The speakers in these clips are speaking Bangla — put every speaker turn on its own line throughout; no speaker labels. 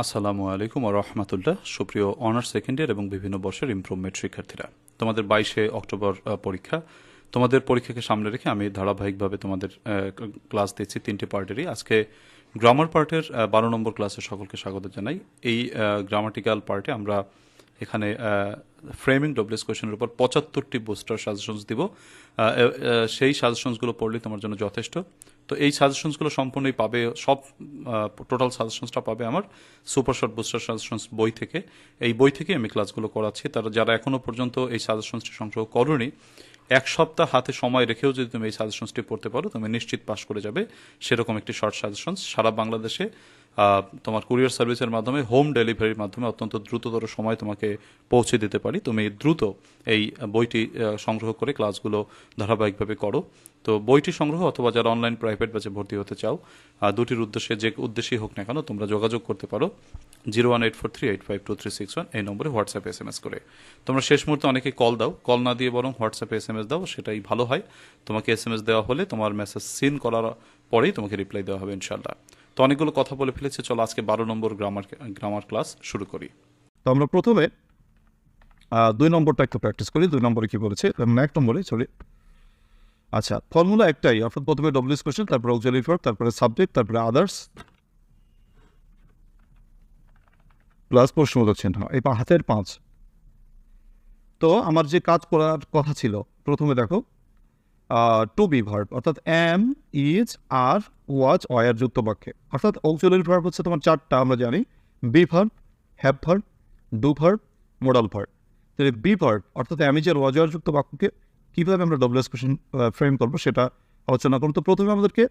আসসালামু আলাইকুম রহমতুল্লাহ। সুপ্রিয় অনার্স সেকেন্ড ইয়ার এবং বিভিন্ন বর্ষের ইমপ্রুভমেন্ট শিক্ষার্থীরা, তোমাদের বাইশে অক্টোবর পরীক্ষা। তোমাদের পরীক্ষাকে সামনে রেখে আমি ধারাবাহিকভাবে তোমাদের ক্লাস দিচ্ছি তিনটি পার্টেরই। আজকে গ্রামার পার্টের বারো নম্বর ক্লাসে সকলকে স্বাগত জানাই। এই গ্রামাটিক্যাল পার্টে আমরা এখানে ফ্রেমিং ডব্লিউএস কোয়েশনের উপর পঁচাত্তরটি বুস্টার সাজেশনস দিব। সেই সাজেশনসগুলো পড়লে তোমার জন্য যথেষ্ট। তো এই সাজেশনসগুলো সম্পূর্ণই পাবে, সব টোটাল সাজেশনসটা পাবে আমার সুপার শর্ট বুস্টার সাজেশনস বই থেকে। এই বই থেকে আমি ক্লাসগুলো করাচ্ছি। তারা যারা এখনও পর্যন্ত এই সাজেশনসটি সংগ্রহ করনি, এক সপ্তাহ হাতে সময় রেখেও যদি তুমি এই সাজেশনসটি পড়তে পারো, তুমি নিশ্চিত পাশ করে যাবে সেরকম একটি শর্ট সাজেশনস সারা বাংলাদেশে তোমার কুরিয়ার সার্ভিসের মাধ্যমে হোম ডেলিভারির মাধ্যমে অত্যন্ত দ্রুততর সময় তোমাকে পৌঁছে দিতে পারি। তুমি দ্রুত এই বইটি সংগ্রহ করে ক্লাসগুলো ধারাবাহিকভাবে করো। তো বইটি সংগ্রহ অথবা যারা অনলাইন প্রাইভেট ব্যাচে ভর্তি হতে চাও দুটির উদ্দেশ্যে যে উদ্দেশ্যেই হোক না কেন তোমরা যোগাযোগ করতে পারো। Zero one eight four three eight five two three six one এই নম্বরে হোয়াটসঅ্যাপে এস এম এস করে। তোমরা শেষ মুহূর্তে অনেকে কল দাও। কল না দিয়ে বরং হোয়াটসঅ্যাপে এস এম এস দাও, সেটাই ভালো হয়। তোমাকে এস এম এস দেওয়া হলে তোমার মেসেজ সিন করার পরেই তোমাকে রিপ্লাই দেওয়া হবে ইনশাল্লাহ তো অনেকগুলো কথা বলে ফেলেছে, চলো আজকে বারো নম্বর গ্রামার গ্রামার ক্লাস শুরু করি।
তো আমরা প্রথমে দুই নম্বরটা একটু প্র্যাকটিস করি। দুই নম্বরে কি বলেছে? এক নম্বরে চলি। আচ্ছা ফর্মুলা একটাই। অর্থাৎ প্রথমে ডব্লিউস কোয়েশ্চেন তারপরে অক্সিলারি ভার্ব তারপরে সাবজেক্ট তারপরে আদার্স প্লাস প্রশ্নবোধক চিহ্ন, এই হাতের পাঁচ। তো আমার যে কাজ করার কথা ছিল, প্রথমে দেখো টু বি ভার্ব অর্থাৎ am is are was were যুক্ত বাক্যে অর্থাৎ অক্সিলারি ভার্ব হচ্ছে তোমার চারটা, আমরা জানি। Be verb have verb do verb modal verb তো বি ভার্ব অর্থাৎ অ্যামিজের ওয়াজার যুক্ত বাক্যকে কীভাবে আমরা ডব্লিউএস কোশ্চেন ফ্রেম করব সেটা আলোচনা করুন তো প্রথমে আমাদেরকে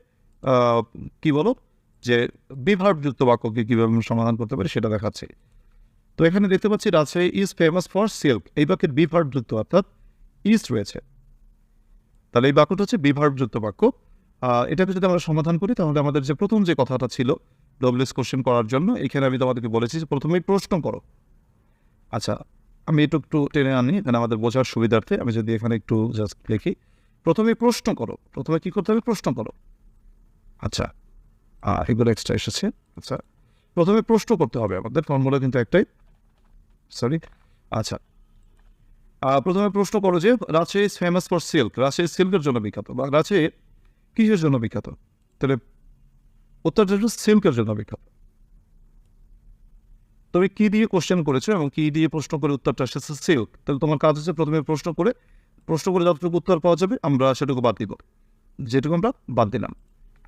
কি বলো? যে বিভার্ব যুক্ত বাক্যকে কীভাবে আমরা সমাধান করতে পারি সেটা দেখাচ্ছে। তো এখানে দেখতে পাচ্ছি Rajshahi is famous for silk এই বাক্যের বিভার্ব যুক্ত অর্থাৎ ইজ রয়েছে। তাহলে এই বাক্যটা হচ্ছে বিভার্ব যুক্ত বাক্য। এটাকে যদি আমরা সমাধান করি, তাহলে আমাদের যে প্রথম যে কথাটা ছিল ডব্লিউএস কোশ্চেন করার জন্য, এখানে আমি তোমাদেরকে বলেছি যে প্রথমেই প্রশ্ন করো। আচ্ছা আমি একটু একটু টেনে আনি এখানে আমাদের বোঝার সুবিধার্থে আমি যদি এখানে একটু জাস্ট লিখি প্রথমে প্রশ্ন করো। প্রথমে কি করতে হবে? প্রশ্ন করো। আচ্ছা। এগুলো এক্সট্রা এসেছে। আচ্ছা। প্রথমে প্রশ্ন করতে হবে আমাদের। ফর্মুলা কিন্তু একটাই। সরি আচ্ছা। প্রথমে প্রশ্ন করো যে Rajshahi is famous for silk Rajshahi সিল্কের জন্য বিখ্যাত। বা রাজশাহী কিসের জন্য বিখ্যাত? তাহলে উত্তরটা সিল্কের জন্য বিখ্যাত। তুমি কি দিয়ে কোশ্চেন করেছ এবং কি দিয়ে প্রশ্ন করে উত্তরটা এসেছে সিল্ক তাহলে তোমার কাজ হচ্ছে প্রথমে প্রশ্ন করে প্রশ্ন করে যতটুকু উত্তর পাওয়া যাবে, আমরা সেটুকু বাদ দিব। যেটুকু আমরা বাদ দিলাম।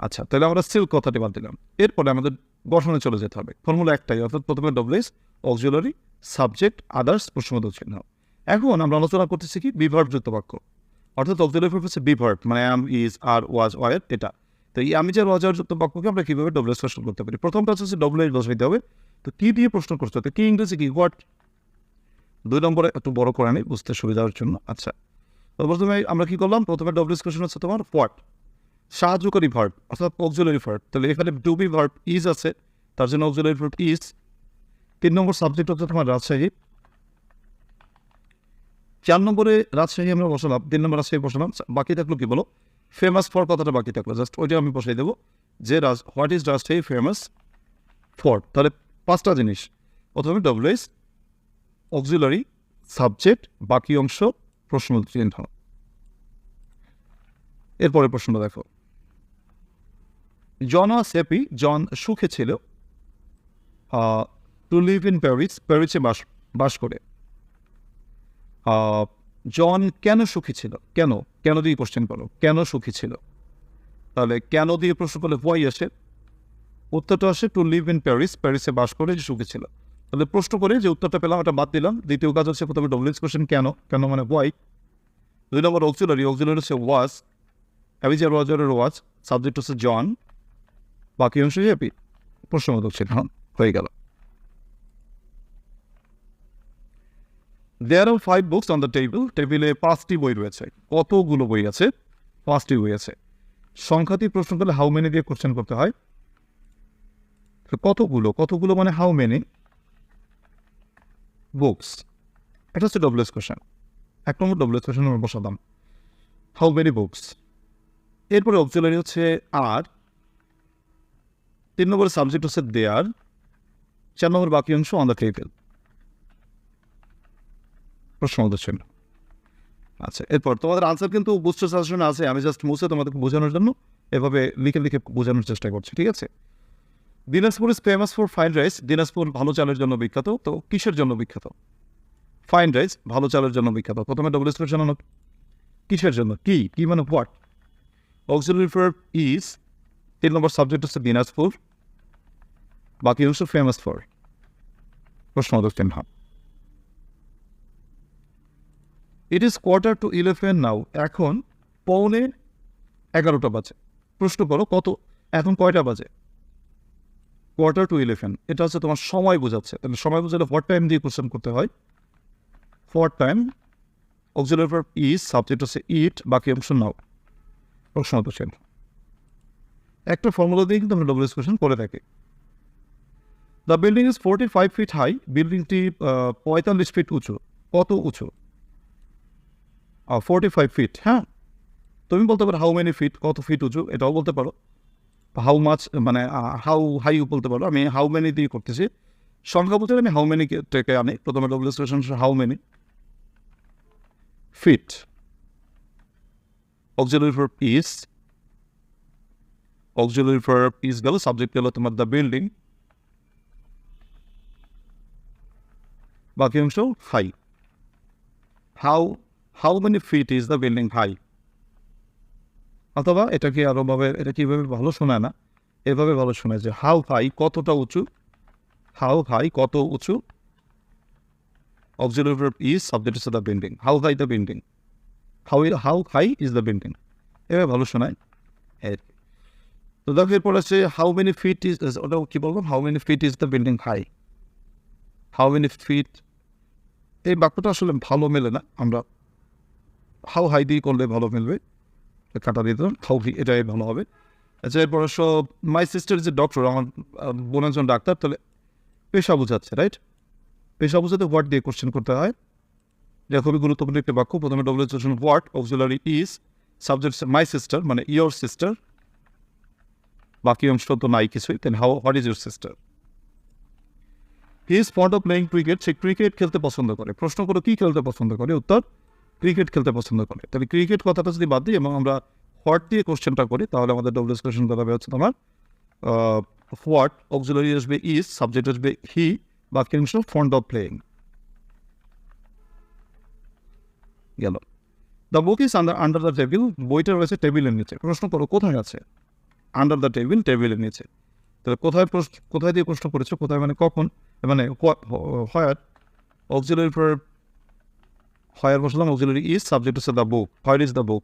আচ্ছা তাহলে আমরা সিল্ক কথাটি বাদ দিলাম। এরপরে আমাদের গঠনে চলে যেতে হবে। ফর্মুলা একটাই, অর্থাৎ প্রথমে ডব্লিউএস অক্সিলারি সাবজেক্ট আদার্স প্রশ্নবোধক চিহ্ন। এখন আমরা আলোচনা করতেছি কি বিভার্বযুক্ত বাক্য। অর্থাৎ অক্সিলারি ভার্ব হচ্ছে বিভার্ব মানে am is are was war এটা তো এই আমি যে ওয়াজার যুক্ত বাক্যকে আমরা কীভাবে ডব্লিউএস প্রশ্ন করতে পারি? প্রথম কাজ হচ্ছে ডব্লিউএস বসাইতে হবে। তো কি দিয়ে প্রশ্ন করতে তো কি ইংরেজি কি হোয়াট দুই নম্বরে একটু বড় করে নিই বুঝতে সুবিধার জন্য। আচ্ছা তো প্রথমে আমরা কি করলাম? প্রথমে ডব্লিউএস কোশ্চেন হচ্ছে তোমার হোয়াট সাহায্যকারী ভার্ব অর্থাৎ অক্সিলারি ভার্ব তাহলে এখানে টু বি ভার্ব ইজ আছে, তার জন্য অক্সিলারি ভার্ব ইজ তিন নম্বর সাবজেক্ট হচ্ছে তোমার রাজশাহী। চার নম্বরে রাজশাহী আমরা বসালাম, তিন নম্বর রাজশাহী বসালাম। বাকি থাকল কি বলো? ফেমাস ফর কথাটা বাকি থাকল জাস্ট ওইটা আমি বসাই দেবো। যে রাজ what is Rajshahi famous for তাহলে পাঁচটা জিনিস। প্রথমে ডব্লিউএস অক্সিলারি সাবজেক্ট বাকি অংশ, প্রশ্ন চিহ্ন। এরপরে প্রশ্ন দেখো। জন ওয়াজ হ্যাপি জন সুখে ছিল টু লিভ ইন প্যারিস প্যারিসে বাস বাস করে। জন কেন সুখী ছিল? কেন? কেন দিয়ে কোশ্চেন করো? কেন সুখী ছিল? তাহলে কেন দিয়ে প্রশ্ন করলে হোয়াই আসে? উত্তরটা আসে টু লিভ ইন প্যারিস প্যারিসে বাস করে যে সুখী ছিল। তাহলে প্রশ্ন করে যে উত্তরটা পেলাম, ওটা বাদ দিলাম। দ্বিতীয় কাজ হচ্ছে প্রথমে ডব্লিউএস কোশ্চেন কেন? কেন মানে হোয়াই দুই নম্বর অক্সিলারি অক্সিলারি হচ্ছে ওয়াজ অ্যাভিজার ওয়াজারের ওয়াজ সাবজেক্ট হচ্ছে জন বাকি অংশ হ্যাপি প্রশ্নবোধক ছিল হ্যাঁ হয়ে গেল। There are five books on the table টেবিলে পাঁচটি বই রয়েছে। কতগুলো বই আছে? পাঁচটি বই আছে। সংখ্যাটি প্রশ্ন করলে হাউ মেনি দিয়ে কোশ্চেন করতে হয়? তো কতগুলো? কতগুলো মানে হাউ মেনি বুকস এটা হচ্ছে ডব্লিউএস কোশ্চেন এক নম্বর ডব্লিউএস কোশ্চেন আমরা বসাতাম হাউ মেনি বুকস এরপরে অক্সিলারি হচ্ছে আর তিন নম্বরের সাবজেক্ট হচ্ছে দেয়ার চার নম্বর বাকি অংশ অন দ্য টেবিল প্রশ্ন চিহ্ন আচ্ছা এরপর তোমাদের আনসার কিন্তু বুস্টার সাজেশন আছে। আমি জাস্ট মুছে তোমাদেরকে বোঝানোর জন্য এভাবে লিখে লিখে বোঝানোর চেষ্টা করছি, ঠিক আছে? Dinajpur is famous for fine rice Dinajpur ভালো চালের জন্য বিখ্যাত, তো কিসের জন্য বিখ্যাত? ফাইন রাইস ভালো চালের জন্য বিখ্যাত। প্রথমে ডবল স্টেশন কিসের জন্য? কি? কি মানে হোয়াট অক্সিলারি ফর ইজ তিন নম্বর সাবজেক্ট হচ্ছে দিনাজপুর। বাকি অংশ ফেমাস ফর প্রশ্ন চিহ্ন it is quarter to eleven now এখন পৌনে এগারোটা বাজে। প্রশ্ন করো কত? এখন কয়টা বাজে? কোয়ার্টার টু ইলেভেন এটা হচ্ছে তোমার সময় বোঝাচ্ছে। তাহলে সময় বোঝালে ফর টাইম দিয়ে কোশ্চেন করতে হয়। For time auxiliary is subject হচ্ছে ইট বাকি অংশ নাও। প্রশ্ন চিহ্ন একটা ফর্মুলা দিয়ে কিন্তু আমরা ডবল কোশ্চেন করে থাকি। The building is forty five feet high বিল্ডিংটি পঁয়তাল্লিশ ফিট উঁচু। কত উঁচু? ফোর্টি ফাইভ ফিট হ্যাঁ? তুমি বলতে পারো হাউ মেনি ফিট কত ফিট উঁচু? এটাও বলতে পারো। হাউ মাছ মানে হাউ হাই বলতে পারো, আমি হাউ মেনি দিয়ে করতেছি। সংখ্যা বলতে আমি হাউ মেনি থেকে আনি প্রথমে double station how many feet auxiliary for piece auxiliary for piece গেল সাবজেক্ট গেল তোমার দ্য বিল্ডিং বাকি অংশ high how how many feet is the building high অথবা এটাকে আরোভাবে এটা কীভাবে ভালো শোনায় না, এভাবে ভালো শোনায় যে হাউ হাই কতটা উঁচু, হাউ হাই কত উঁচু for is subject is the building how high the building how how high is the building এভাবে ভালো শোনায়। এর তো দেখো এরপর আছে হাউ মেনি ফিট ইজ, ওটা কী বলব how many feet is the building high, how many feet, এই বাক্যটা আসলে ভালো মেলে না, আমরা হাউ হাই দিয়ে করলে ভালো মিলবে। কাটা দিয়ে দিলাম হাউ এটাই ভালো হবে। আচ্ছা এরপর সব মাই সিস্টার যে ডক্টর আমার বোন একজন ডাক্তার, তাহলে পেশা বোঝাচ্ছে রাইট পেশা বোঝাতে হোয়াট দিয়ে কোশ্চেন করতে হয়। এটা খুবই গুরুত্বপূর্ণ একটি বাক্য, প্রথমে W what auxiliary is subject my sister মানে ইয়োর সিস্টার বাকি অংশ তো নাই কিছুই then how what is your sister he is fond of playing cricket say cricket খেলতে পছন্দ করে। প্রশ্ন করো, কী খেলতে পছন্দ করে? উত্তর ক্রিকেট খেলতে পছন্দ করে। তাহলে ক্রিকেট কথাটা যদি বাদ দিই এবং আমরা হোয়াট দিয়ে কোশ্চেনটা করি, তাহলে আমাদের ডব্লিউএস কোশ্চেন দাঁড়াবে হচ্ছে তোমার হোয়াট অক্সিলারি আসবে ইজ, সাবজেক্ট আসবে হি, বাকি অংশ ফন্ড অফ প্লেয়িং। গেল। The book is under under the table বইটা রয়েছে টেবিলের নিচে। প্রশ্ন করো, কোথায় আছে? আন্ডার দ্য টেবিল, টেবিলের নিচে। তাহলে কোথায় প্রশ্ন, কোথায় দিয়ে প্রশ্ন করেছ, কোথায় মানে কখন মানে হোয়ার অক্সিলারি ফর হোয়ার বসলাম অক্সিলারি ইজ সাবজেক্ট হচ্ছে the book where is the book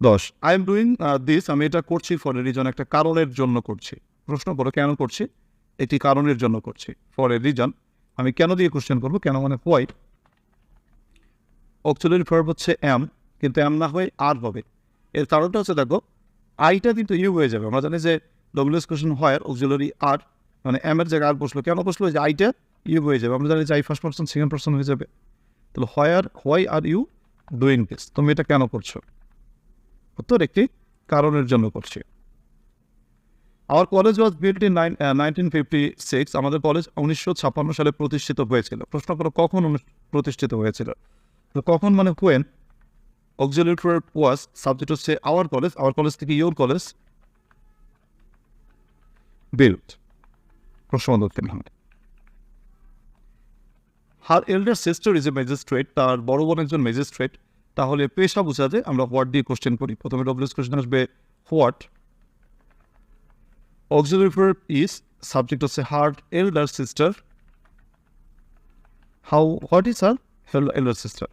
দশ আই এম ডুইং দিস আমি এটা করছি ফর এ রিজন একটা কারণের জন্য করছি। প্রশ্ন করো, কেন করছি? একটি কারণের জন্য করছি। ফর এ রিজন আমি কেন দিয়ে কোশ্চেন করব? কেন মানে হোয়াই অক্সিলারি ভার্ব হচ্ছে এম কিন্তু এম না হয়ে আর হবে। এর কারণটা হচ্ছে, দেখো আইটা কিন্তু ইউ হয়ে যাবে। আমরা জানি যে ডব্লিউএস কোশ্চেন হয় অক্সিলারি আর মানে এম এর জায়গায় আর বসল। কেন বসল? যে আইটা ইউ হয়ে যাবে। আমরা জানি যে I first person, second person হয়ে যাবে। তাহলে why are why are you doing this তুমি এটা কেন করছ? উত্তর, একটি কারণের জন্য করছি। Our college was built in nineteen fifty six আমাদের কলেজ উনিশশো ছাপ্পান্ন সালে প্রতিষ্ঠিত হয়েছিল। প্রশ্ন করো, কখন প্রতিষ্ঠিত হয়েছিল? তো কখন মানে when auxiliary for was subject হচ্ছে আওয়ার কলেজ আওয়ার কলেজ থেকে ইউর কলেজ বিল্ট প্রশ্ন দক্ষিণ her elder sister is a magistrate, তার বড় বোন একজন ম্যাজিস্ট্রেট। তাহলে পেশা বোঝাতে আমরা হোয়াট দিয়ে কোশ্চেন করি। প্রথমে ডব্লিউএস কোশ্চেন আসবে what auxiliary for is subject হচ্ছে her elder sister. How what is her elder sister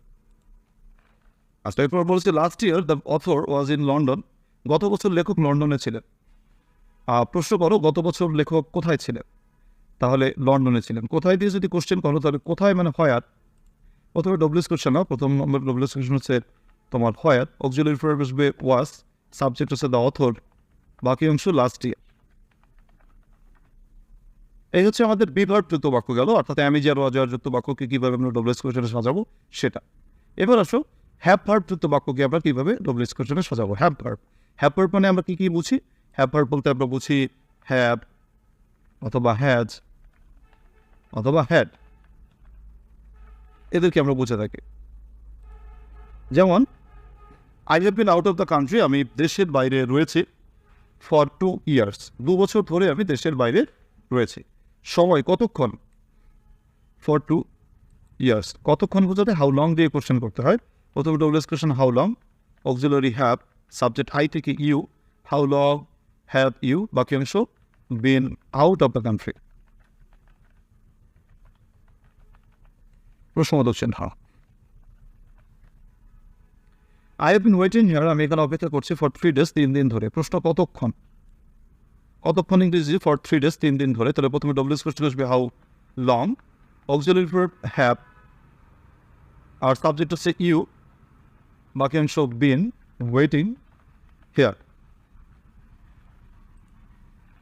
আচ্ছা এরপর বলছে last year the author was in London গত বছর লেখক লন্ডনে ছিলেন। প্রশ্ন করো, গত বছর লেখক কোথায় ছিলেন? তাহলে লন্ডনে ছিলেন। কোথায় দিয়ে যদি কোশ্চেন করো, তাহলে কোথায় মানে হয়ার প্রথমে ডব্লিউস কোশ্চেন নাও, প্রথম নম্বর ডব্লিউস কোশ্চেন হচ্ছে তোমার হয়ার অক্সিলারি আসবে ওয়াস সাবজেক্ট হচ্ছে দ্য অথর বাকি অংশ লাস্ট ইয়ার এই হচ্ছে আমাদের বিভার যুক্ত বাক্য গেল, অর্থাৎ আমি যে রজার যুক্ত বাক্যকে কীভাবে আমরা ডব্লিউএস কোশ্চেনে সাজাবো, সেটা। এবার আসো হ্যাপ ভার্ব যুক্ত বাক্যকে আমরা কীভাবে ডব্লিউএস কোশ্চেনে সাজাবো? হ্যাপ ভার্ব হ্যাপ ভার্ব মানে আমরা কী কী বুঝি? হ্যাপ ভার্ব বলতে আমরা বুঝি হ্যাভ অথবা হ্যাজ অথবা হ্যাড এদেরকে আমরা বুঝে থাকি। যেমন I have been out of the country আমি দেশের বাইরে রয়েছি ফর টু ইয়ার্স দু বছর ধরে আমি দেশের বাইরে রয়েছি। সময় কতক্ষণ? ফর টু ইয়ার্স কতক্ষণ বোঝাতে? হাউ লং দিয়ে কোশ্চেন করতে হয়? প্রথমে WS question how long auxiliary have subject I থেকে you how long have you বাকি অংশ been out of the country প্রশ্নবোধক চিহ্ন I have been waiting here আমি এখানে অপেক্ষা করছি ফর থ্রি ডেজ তিন দিন ধরে। প্রশ্ন কতক্ষণ? কতক্ষণ ইংরেজি ফর থ্রি ডেজ তিন দিন ধরে? তাহলে প্রথমে ডব্লিউএস কোশ্চেন আসবে how long auxiliary verb have R subject হচ্ছে ইউ বাকি অংশ been waiting here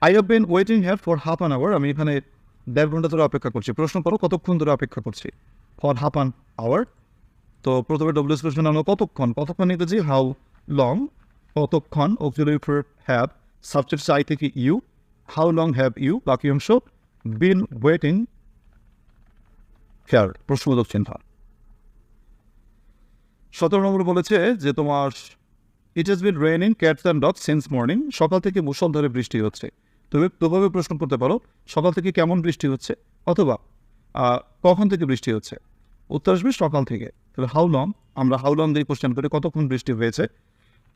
I have been waiting here for half an hour আমি এখানে দেড় ঘণ্টা ধরে অপেক্ষা করছি। প্রশ্ন করো, কতক্ষণ ধরে অপেক্ষা করছি? For half an hour. তো প্রথমে ডব্লিউএস কোশ্চেন আমরা কতক্ষণ? কতক্ষণ ইংরেজি হাউ লং কতক্ষণ? Auxiliary verb have subject I থেকে you how long have you বাকি অংশ বিন ওয়েটিং হেয়ার প্রশ্নবোধক চিহ্ন সতেরো নম্বর বলেছে যে তোমার it has been raining cats and dog since morning সকাল থেকে মুসল মুসলধারে বৃষ্টি হচ্ছে। তুমি তোভাবে প্রশ্ন করতে পারো, সকাল থেকে কেমন বৃষ্টি হচ্ছে? অথবা কখন থেকে বৃষ্টি হচ্ছে? উত্তর আসবে সকাল থেকে। তাহলে হাউ লং আমরা হাউ লং দিয়ে কোশ্চেন করি, কতক্ষণ বৃষ্টি হয়েছে?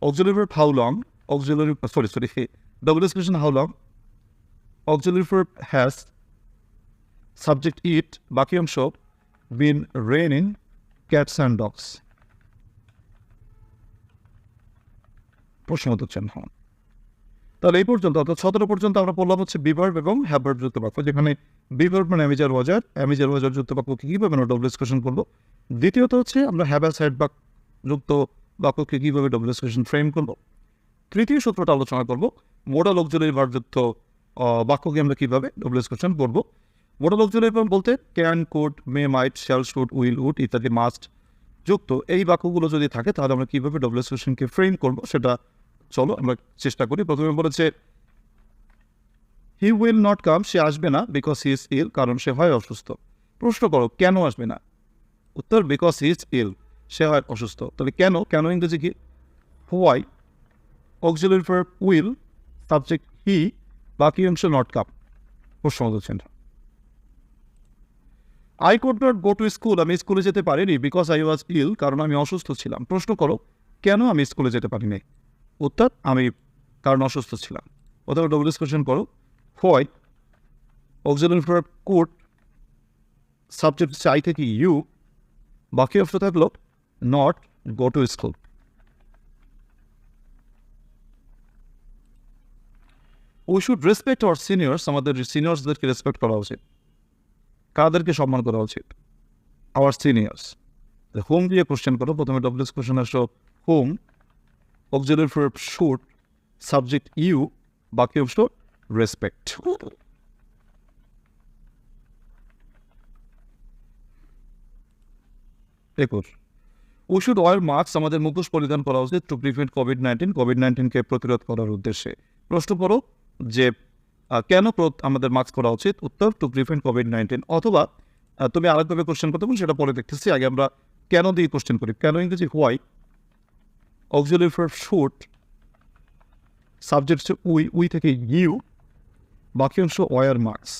Auxiliary how long auxiliary sorry sorry double question how long auxiliary for subject it বাকি অংশ been raining cats and dogs প্রশ্নবোধক চিহ্ন। তাহলে এই পর্যন্ত, অর্থাৎ সতেরো পর্যন্ত আমরা পড়লাম হচ্ছে বিভার্ব এবং হ্যাভার্ব যুক্ত বাক্য যেখানে বিভার্ব মানে অ্যামিজার ওয়াজার। অ্যামিজার ওয়াজার যুক্ত বাক্যকে কীভাবে আমরা ডবল ডিসকাশন করব? দ্বিতীয়ত হচ্ছে আমরা হ্যাভার সাইড বাক যুক্ত বাক্যকে কীভাবে ডবল ডিসকাশন ফ্রেম করব? তৃতীয় সূত্রটা আলোচনা করব মোডাল অক্সিলারি আহ, বাক্যকে আমরা কীভাবে ডবল ডিসকাশন করব? মোডাল অক্সিলারি বলতে can could may might shall should will would ইত্যাদি মাস্ট যুক্ত। এই বাক্যগুলো যদি থাকে তাহলে আমরা কীভাবে ডবল ডিসকাশনকে ফ্রেম করব সেটা চলো আমরা চেষ্টা করি। প্রথমে বলেছে হি উইল নট কাম সে আসবে না বিকজ হি ইজ ইল কারণ সে হয় অসুস্থ। প্রশ্ন করো, কেন আসবে না? উত্তর বিকজ হি ইজ ইল সে হয় অসুস্থ। তবে কেন? কেন ইংরেজি কি? Why auxiliary for will subject he বাকি অংশ নট কাম প্রশ্ন বলছেন I could not go to school আমি স্কুলে যেতে পারিনি বিকজ আই ওয়াজ ইল কারণ আমি অসুস্থ ছিলাম। প্রশ্ন করো, কেন আমি স্কুলে যেতে পারিনি? উত্তর, আমি, কারণ অসুস্থ ছিলাম। অথবা ডবল কোশ্চেন করো why auxiliary for could subject চাই থেকে ইউ বাকি অংশ থাকল not go to school we should respect our seniors আমাদের সিনিয়র্সদেরকে রেসপেক্ট করা উচিত। কাদেরকে সম্মান করা উচিত? আওয়ার সিনিয়র্স হোম দিয়ে কোশ্চেন করো, প্রথমে ডব্লিউএস কোশ্চেন আসো। Whom for should subject you বাকি অংশ রেসপেক্ট একুশ। উই শুড মাস্ক আমাদের মুখোশ পরিধান করা উচিত to prevent covid nineteen covid নাইন্টিনকে প্রতিরোধ করার উদ্দেশ্যে। প্রশ্ন করো যে কেন আমাদের মাস্ক করা উচিত? উত্তর টু প্রিভেন্ট কোভিড নাইন্টিন অথবা তুমি আরেকভাবে কোশ্চেন করতে পারো, সেটা পরে দেখতেছি। আগে আমরা কেন দিয়ে কোশ্চেন করি? কেন ইংরেজি why auxiliary for should subject we we থেকে ইউ বাকি অংশ ওয়ার মার্কস।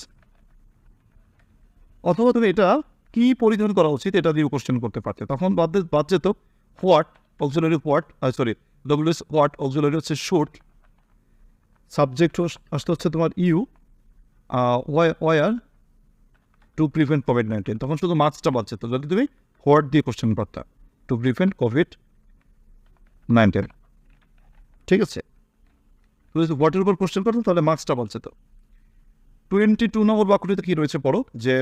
অথবা তুমি এটা কি পরিধান করা উচিত এটা দিয়ে কোশ্চেন করতে পারতে। তখন বাদ বাদ যেত what auxiliary what sorry WS what auxiliary হচ্ছে শুট সাবজেক্ট আসতে হচ্ছে তোমার you wear to prevent covid nineteen তখন শুধু মার্কসটা বাদ যেত, যদি তুমি হোয়াট দিয়ে কোশ্চেন করতে টু প্রিভেন্ট কোভিড নাইন্টিন ঠিক আছে? তুমি যদি হোয়াটের উপর কোশ্চেন করতো, তাহলে মার্কসটা বাদ যেত। টোয়েন্টি টু নম্বর বাক্যটিতে কী রয়েছে পড়ো? যে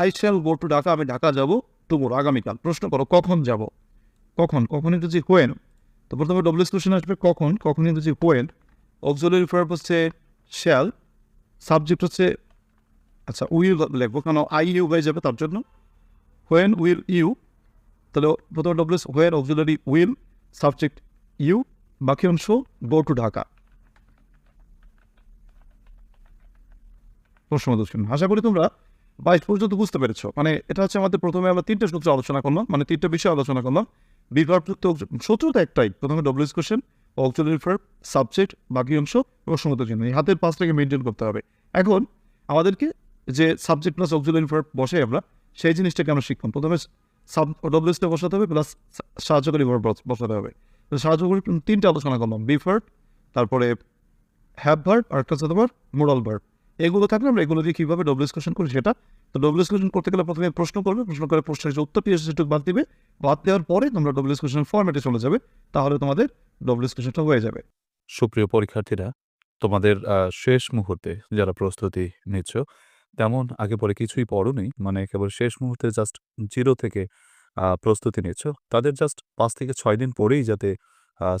I shall go to Dhaka আমি ঢাকা যাব টুমোর আগামীকাল। প্রশ্ন করো, কখন যাব? কখন? কখন ইংরেজি হোয়েন তো প্রথমে ডব্লিউএস কোশ্চেন আসবে, কখন? কখন ইংরেজি হোয়েন অক্সিলারি ভার্ব হচ্ছে শ্যাল সাবজেক্ট হচ্ছে আচ্ছা উইল লিখব। কেন? আই ইউ হয়ে যাবে তার জন্য। হোয়েন উইল ইউ তাহলে প্রথমে WS when auxiliary will subject you বাকি অংশ গো টু ঢাকা প্রশ্নবোধক চিহ্ন আশা করি তোমরা বাইশ পর্যন্ত বুঝতে পেরেছ। মানে এটা হচ্ছে আমাদের প্রথমে আমরা তিনটে সূত্র আলোচনা করলাম মানে তিনটে বিষয় আলোচনা করলাম। বিভাগযুক্ত সূত্র তো একটাই। প্রথমে ডব্লিউএস কোশ্চেন অক্সিলারি সাবজেক্ট বাকি অংশ প্রশ্নবোধক চিহ্ন এই হাতের পাঁচটাকে মেনটেন করতে হবে। এখন আমাদেরকে যে সাবজেক্ট প্লাস অক্সিলারি ভার্ব বসে আমরা, সেই জিনিসটাকে আমরা শিখলাম প্রথমে সাব ডব্লিউএসটা বসাতে হবে প্লাস সাহায্যকারী ভার্ব বসাতে হবে। তো সাহায্যকারী তিনটে আলোচনা করলাম। বি ভার্ব তারপরে হ্যাভ ভার্ব আর একটা তোমার মোরাল ভার্ব এগুলো থাকলে আমরা এগুলো দিয়ে কীভাবে ডব্লিউএস করি সেটা? তো ডব্লিউএস করতে গেলে প্রথমে প্রশ্ন করবে, প্রশ্ন করে প্রশ্নের যে উত্তরটি এসে সেটুকু বাদ দিবে। বাদ দেওয়ার পরে তোমরা ডব্লিউএস কোশ্চেন ফর্মেটে চলে যাবে, তাহলে তোমাদের ডব্লিউএস কোশ্চেনটা হয়ে যাবে।
সুপ্রিয় পরীক্ষার্থীরা, তোমাদের শেষ মুহূর্তে যারা প্রস্তুতি নিচ্ছ, তেমন আগে পরে কিছুই পড়োনি মানে কেবল শেষ মুহূর্তে জাস্ট জিরো থেকে প্রস্তুতি নিচ্ছ। তাদের জাস্ট পাঁচ থেকে ছয় দিন পরেই যাতে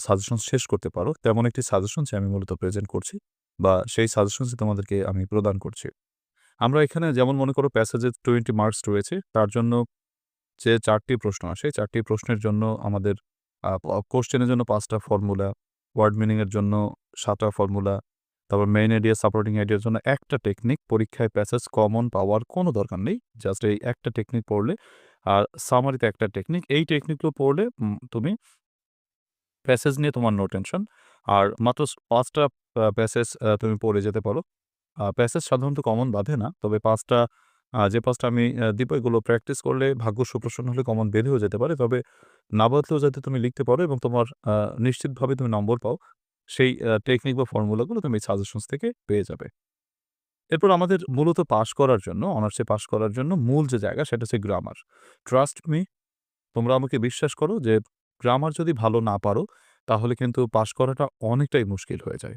সাজেশন শেষ করতে পারো। তেমন একটি সাজেশন যে আমি মূলত প্রেজেন্ট করছি। বা সেই সাজেশনসই তোমাদেরকে আমি প্রদান করছি। আমরা এখানে যেমন মনে করো প্যাসেজে টোয়েন্টি মার্কস রয়েছে, তার জন্য যে চারটি প্রশ্ন আসে চারটি প্রশ্নের জন্য আমাদের কোশ্চেনের জন্য পাঁচটা ফর্মুলা ওয়ার্ড মিনিংয়ের জন্য সাতটা ফর্মুলা তারপর মেইন আইডিয়া সাপোর্টিং আইডিয়ার জন্য একটা টেকনিক পরীক্ষায় প্যাসেজ কমন পাওয়ার কোনো দরকার নেই জাস্ট এই একটা টেকনিক পড়লে, আর সামারিতে একটা টেকনিক এই টেকনিকগুলো পড়লে তুমি প্যাসেজ নিয়ে তোমার নো টেনশন আর মাত্র পাঁচটা প্যাসেজ তুমি পড়ে যেতে পারো। প্যাসেজ সাধারণত কমন বাঁধে না, তবে পাঁচটা যে পাঁচটা আমি দিব এগুলো প্র্যাকটিস করলে ভাগ্য সুপ্রসন্ন হলে কমন বেঁধেও যেতে পারে। তবে না বাঁধলেও যাতে তুমি লিখতে পারো এবং তোমার নিশ্চিতভাবে তুমি নম্বর পাও, সেই টেকনিক বা ফর্মুলাগুলো তুমি সাজেশনস থেকে পেয়ে যাবে। এরপর আমাদের মূলত পাশ করার জন্য অনার্সে পাশ করার জন্য মূল যে জায়গা সেটা হচ্ছে গ্রামার ট্রাস্ট মি তোমরা আমাকে বিশ্বাস করো যে গ্রামার যদি ভালো না পারো, তাহলে কিন্তু পাশ করাটা অনেকটাই মুশকিল হয়ে যায়।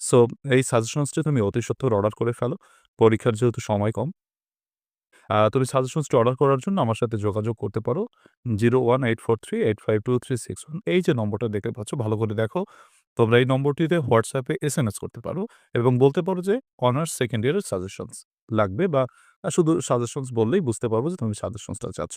সো এই সাজেশনসটি তুমি অতি সত্তর অর্ডার করে ফেলো। পরীক্ষার যেহেতু সময় কম। তুমি সাজেশনসটি অর্ডার করার জন্য আমার সাথে যোগাযোগ করতে পারো। Zero one eight four three eight five two three six one এই যে নম্বরটা দেখতে পাচ্ছ, ভালো করে দেখো। তোমরা এই নম্বরটিতে হোয়াটসঅ্যাপে এস এম এস করতে পারো এবং বলতে পারো যে অনার্স সেকেন্ড ইয়ারের সাজেশনস লাগবে বা শুধু সাজেশনস বললেই বুঝতে পারব যে তুমি সাজেশনসটা চাচ্ছ।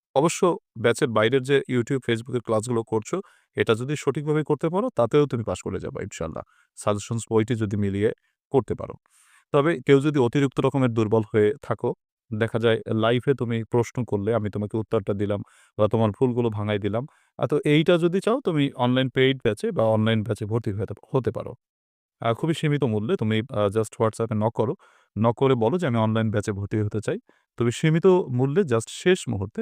অবশ্য ব্যাচের বাইরের যে ইউটিউব এর ক্লাসগুলো করছ, এটা যদি সঠিকভাবে করতে পারো তাতেও তুমি পাশ করে যাবা ইনশাল্লাহ সাজেশনস বইটি যদি মিলিয়ে করতে পারো। তবে কেউ যদি অতিরিক্ত রকমের দুর্বল হয়ে থাকো, দেখা যায় লাইভে তুমি প্রশ্ন করলে আমি তোমাকে উত্তরটা দিলাম বা তোমার ভুলগুলো ভাঙাই দিলাম। তো এইটা যদি চাও তুমি অনলাইন পেইড ব্যাচে বা অনলাইন ব্যাচে ভর্তি হতে পারো। খুবই সীমিত মূল্যে তুমি জাস্ট হোয়াটসঅ্যাপে নক করো। নক করে বলো যে আমি অনলাইন ব্যাচে ভর্তি হতে চাই। তুমি সীমিত মূল্যে জাস্ট শেষ মুহূর্তে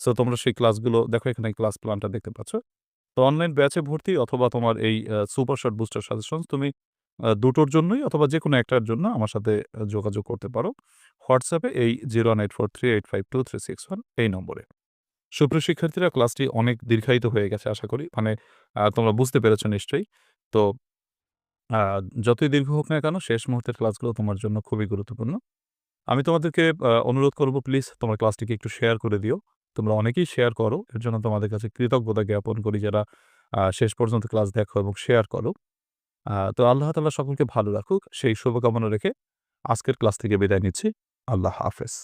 সো তোমরা সেই ক্লাসগুলো দেখো এখানে ক্লাস প্ল্যানটা দেখতে পাচ্ছ। তো অনলাইন ব্যাচে ভর্তি অথবা তোমার এই সুপার শর্ট বুস্টার সাজেশনস তুমি দুটোর জন্যই অথবা যেকোনো একটার জন্য আমার সাথে যোগাযোগ করতে পারো। হোয়াটসঅ্যাপে এই zero nine four three eight five two এ এই 01843852361 এই নম্বরে। সুপ্রিয় শিক্ষার্থীরা ক্লাসটি অনেক দীর্ঘায়িত হয়ে গেছে, আশা করি। মানে তোমরা বুঝতে পেরেছ নিশ্চয়ই। তো যতই দীর্ঘ হোক না কেন, শেষ মুহূর্তের ক্লাসগুলো তোমার জন্য খুবই গুরুত্বপূর্ণ। আমি তোমাদেরকে অনুরোধ করব প্লিজ তোমার ক্লাসটিকে একটু শেয়ার করে দিও। তোমরা অনেকেই শেয়ার করো। এর জন্য তোমাদের কাছে কৃতজ্ঞতা জ্ঞাপন করি যারা শেষ পর্যন্ত ক্লাস দেখো এবং শেয়ার করো। তো আল্লাহ তালা সকলকে ভালো রাখুক সেই শুভকামনা রেখে আজকের ক্লাস থেকে বিদায় নিচ্ছি। আল্লাহ হাফেজ।